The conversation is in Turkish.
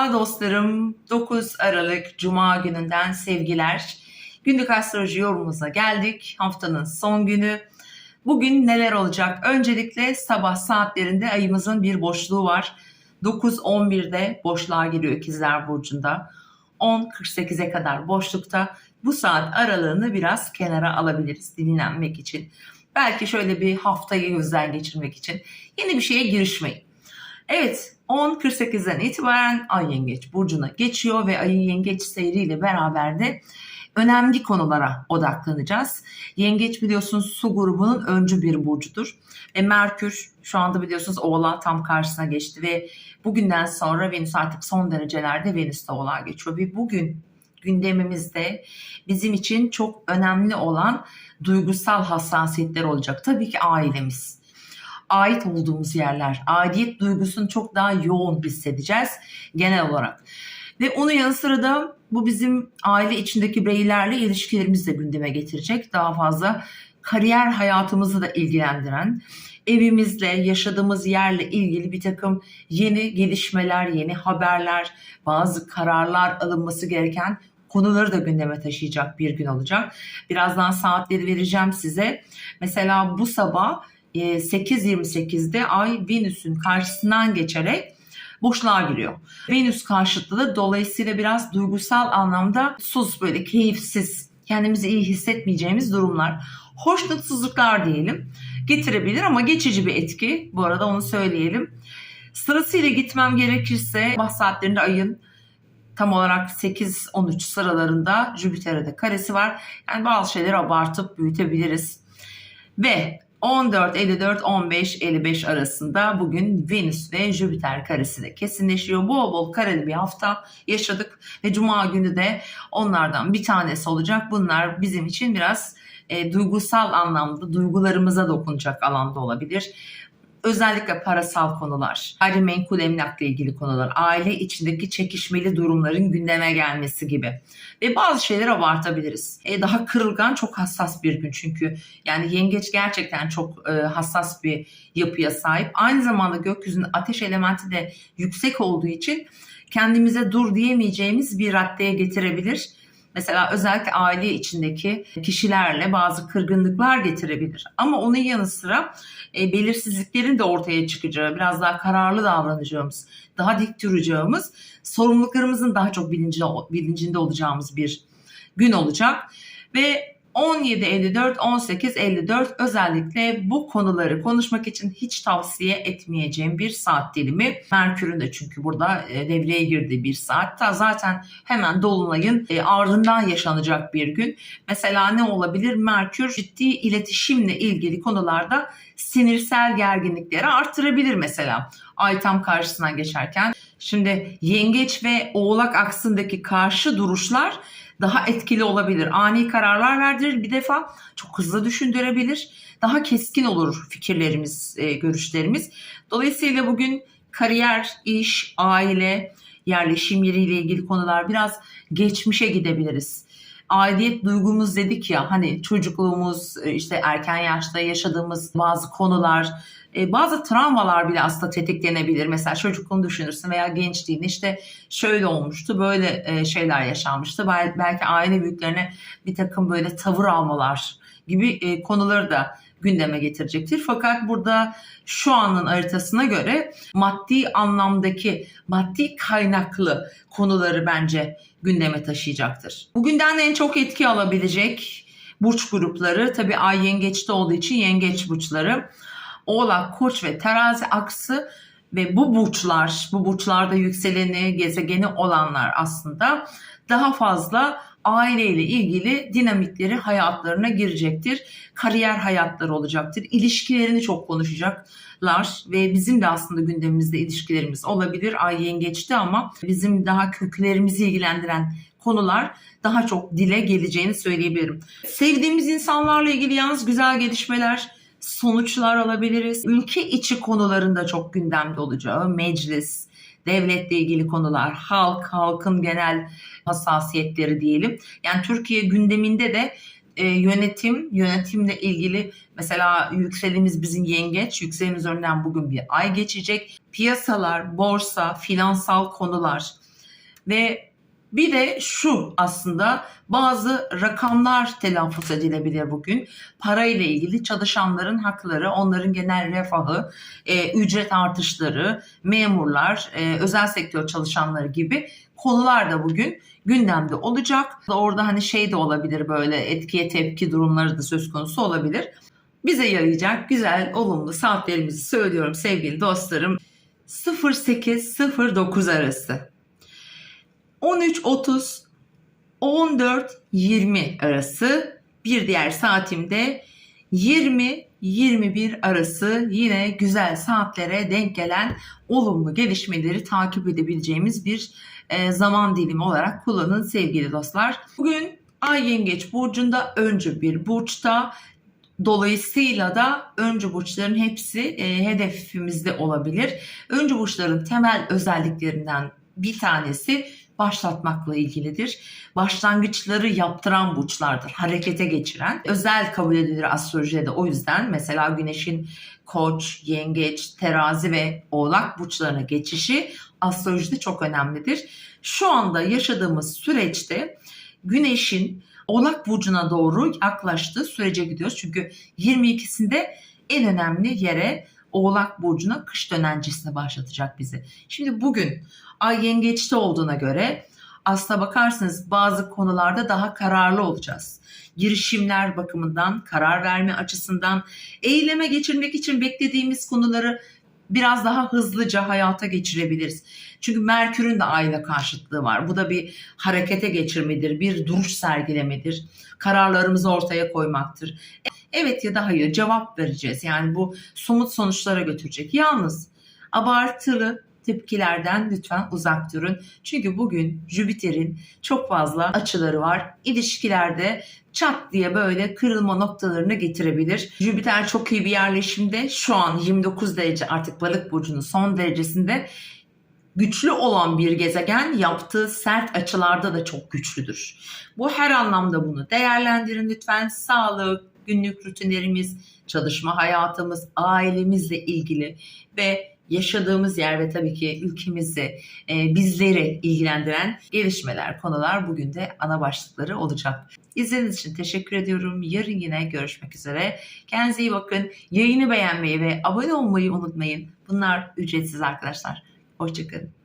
Merhaba dostlarım. 9 Aralık Cuma gününden sevgiler. Günlük astroloji yorumumuza geldik. Haftanın son günü. Bugün neler olacak? Öncelikle sabah saatlerinde ayımızın bir boşluğu var. 9.11'de boşluğa giriyor İkizler Burcu'nda. 10.48'e kadar boşlukta. Bu saat aralığını biraz kenara alabiliriz dinlenmek için. Belki şöyle bir haftayı gözden geçirmek için yeni bir şeye girişmeyin. Evet 10.48'den itibaren Ay Yengeç Burcu'na geçiyor ve Ay'ın Yengeç seyriyle beraber de önemli konulara odaklanacağız. Yengeç biliyorsunuz su grubunun öncü bir burcudur. Ve Merkür şu anda biliyorsunuz Oğlak tam karşısına geçti ve bugünden sonra Venüs artık son derecelerde Venüs'te Oğlak'a geçiyor. Ve bugün gündemimizde bizim için çok önemli olan duygusal hassasiyetler olacak. Tabii ki ailemiz ait olduğumuz yerler, aidiyet duygusunu çok daha yoğun hissedeceğiz genel olarak. Ve onun yanı sıra da bu bizim aile içindeki bireylerle ilişkilerimizi de gündeme getirecek. Daha fazla kariyer hayatımızı da ilgilendiren, evimizle, yaşadığımız yerle ilgili bir takım yeni gelişmeler, yeni haberler, bazı kararlar alınması gereken konuları da gündeme taşıyacak bir gün olacak. Birazdan saatleri vereceğim size. Mesela bu sabah 8.28'de Ay Venüs'ün karşısından geçerek boşluğa giriyor. Venüs karşıtlığı da dolayısıyla biraz duygusal anlamda sus böyle keyifsiz, kendimizi iyi hissetmeyeceğimiz durumlar, hoşnutsuzluklar diyelim getirebilir ama geçici bir etki. Bu arada onu söyleyelim. Sırasıyla gitmem gerekirse sabah saatlerinde ayın tam olarak 8-13 sıralarında Jüpiter'e de karesi var. Yani bazı şeyleri abartıp büyütebiliriz. Ve 14, 54, 15, 55 arasında bugün Venüs ve Jüpiter karesi de kesinleşiyor. Bol bol kareli bir hafta yaşadık ve Cuma günü de onlardan bir tanesi olacak. Bunlar bizim için biraz e, duygusal anlamda duygularımıza dokunacak alanda olabilir özellikle parasal konular, gayrimenkul emlakla ilgili konular, aile içindeki çekişmeli durumların gündeme gelmesi gibi. Ve bazı şeyleri abartabiliriz. E, daha kırılgan, çok hassas bir gün çünkü. Yani yengeç gerçekten çok e, hassas bir yapıya sahip. Aynı zamanda gökyüzünün ateş elementi de yüksek olduğu için kendimize dur diyemeyeceğimiz bir raddeye getirebilir Mesela özellikle aile içindeki kişilerle bazı kırgınlıklar getirebilir. Ama onun yanı sıra e, belirsizliklerin de ortaya çıkacağı, biraz daha kararlı davranacağımız, daha dik duracağımız, sorumluluklarımızın daha çok bilincinde, bilincinde olacağımız bir gün olacak. Ve 17.54, 18.54 özellikle bu konuları konuşmak için hiç tavsiye etmeyeceğim bir saat dilimi. Merkür'ün de çünkü burada e, devreye girdiği bir saat. Ta zaten hemen Dolunay'ın e, ardından yaşanacak bir gün. Mesela ne olabilir? Merkür ciddi iletişimle ilgili konularda sinirsel gerginlikleri artırabilir mesela. Ay tam karşısına geçerken. Şimdi yengeç ve oğlak aksındaki karşı duruşlar daha etkili olabilir. Ani kararlar verdirir bir defa çok hızlı düşündürebilir. Daha keskin olur fikirlerimiz, e, görüşlerimiz. Dolayısıyla bugün kariyer, iş, aile, yerleşim yeriyle ilgili konular biraz geçmişe gidebiliriz aidiyet duygumuz dedik ya hani çocukluğumuz e, işte erken yaşta yaşadığımız bazı konular e, bazı travmalar bile aslında tetiklenebilir. Mesela çocukluğunu düşünürsün veya gençliğin işte şöyle olmuştu böyle e, şeyler yaşanmıştı. Belki aile büyüklerine bir takım böyle tavır almalar gibi konuları da gündeme getirecektir. Fakat burada şu anın haritasına göre maddi anlamdaki maddi kaynaklı konuları bence gündeme taşıyacaktır. Bugünden en çok etki alabilecek burç grupları tabi ay yengeçte olduğu için yengeç burçları Oğlak, Koç ve Terazi aksı ve bu burçlar, bu burçlarda yükseleni, gezegeni olanlar aslında daha fazla aileyle ilgili dinamikleri hayatlarına girecektir. Kariyer hayatları olacaktır. İlişkilerini çok konuşacaklar ve bizim de aslında gündemimizde ilişkilerimiz olabilir. Ay yengeçti ama bizim daha köklerimizi ilgilendiren konular daha çok dile geleceğini söyleyebilirim. Sevdiğimiz insanlarla ilgili yalnız güzel gelişmeler, sonuçlar alabiliriz. Ülke içi konularında çok gündemde olacağı, meclis, devletle ilgili konular, halk, halkın genel hassasiyetleri diyelim. Yani Türkiye gündeminde de e, yönetim, yönetimle ilgili mesela yükselimiz bizim yengeç, yükselimiz önünden bugün bir ay geçecek. Piyasalar, borsa, finansal konular, Ve bir de şu aslında bazı rakamlar telaffuz edilebilir bugün. Parayla ilgili çalışanların hakları, onların genel refahı, e, ücret artışları, memurlar, e, özel sektör çalışanları gibi konular da bugün gündemde olacak. Orada hani şey de olabilir böyle etkiye tepki durumları da söz konusu olabilir. Bize yarayacak güzel, olumlu saatlerimizi söylüyorum sevgili dostlarım. 08-09 arası. 13.30 14-20 arası bir diğer saatimde 20-21 arası yine güzel saatlere denk gelen olumlu gelişmeleri takip edebileceğimiz bir e, zaman dilimi olarak kullanın sevgili dostlar. Bugün Ay Yengeç Burcu'nda öncü bir burçta Dolayısıyla da öncü burçların hepsi e, hedefimizde olabilir. Öncü burçların temel özelliklerinden bir tanesi başlatmakla ilgilidir. Başlangıçları yaptıran burçlardır. Harekete geçiren. Özel kabul edilir astrolojide o yüzden. Mesela güneşin koç, yengeç, terazi ve oğlak burçlarına geçişi astrolojide çok önemlidir. Şu anda yaşadığımız süreçte güneşin Oğlak Burcu'na doğru yaklaştığı sürece gidiyoruz. Çünkü 22'sinde en önemli yere Oğlak Burcu'na kış dönencesine başlatacak bizi. Şimdi bugün Ay yengeçte olduğuna göre aslına bakarsınız bazı konularda daha kararlı olacağız. Girişimler bakımından, karar verme açısından, eyleme geçirmek için beklediğimiz konuları biraz daha hızlıca hayata geçirebiliriz. Çünkü Merkür'ün de ayla karşıtlığı var. Bu da bir harekete geçirmedir, bir duruş sergilemedir. Kararlarımızı ortaya koymaktır. Evet ya da hayır cevap vereceğiz. Yani bu somut sonuçlara götürecek. Yalnız abartılı tepkilerden lütfen uzak durun. Çünkü bugün Jüpiter'in çok fazla açıları var. İlişkilerde çat diye böyle kırılma noktalarını getirebilir. Jüpiter çok iyi bir yerleşimde. Şu an 29 derece artık balık burcunun son derecesinde güçlü olan bir gezegen yaptığı sert açılarda da çok güçlüdür. Bu her anlamda bunu değerlendirin lütfen. Sağlık, günlük rutinlerimiz, çalışma hayatımız, ailemizle ilgili ve yaşadığımız yer ve tabii ki ülkemizi, e, bizleri ilgilendiren gelişmeler, konular bugün de ana başlıkları olacak. İzlediğiniz için teşekkür ediyorum. Yarın yine görüşmek üzere. Kendinize iyi bakın. Yayını beğenmeyi ve abone olmayı unutmayın. Bunlar ücretsiz arkadaşlar. Hoşçakalın.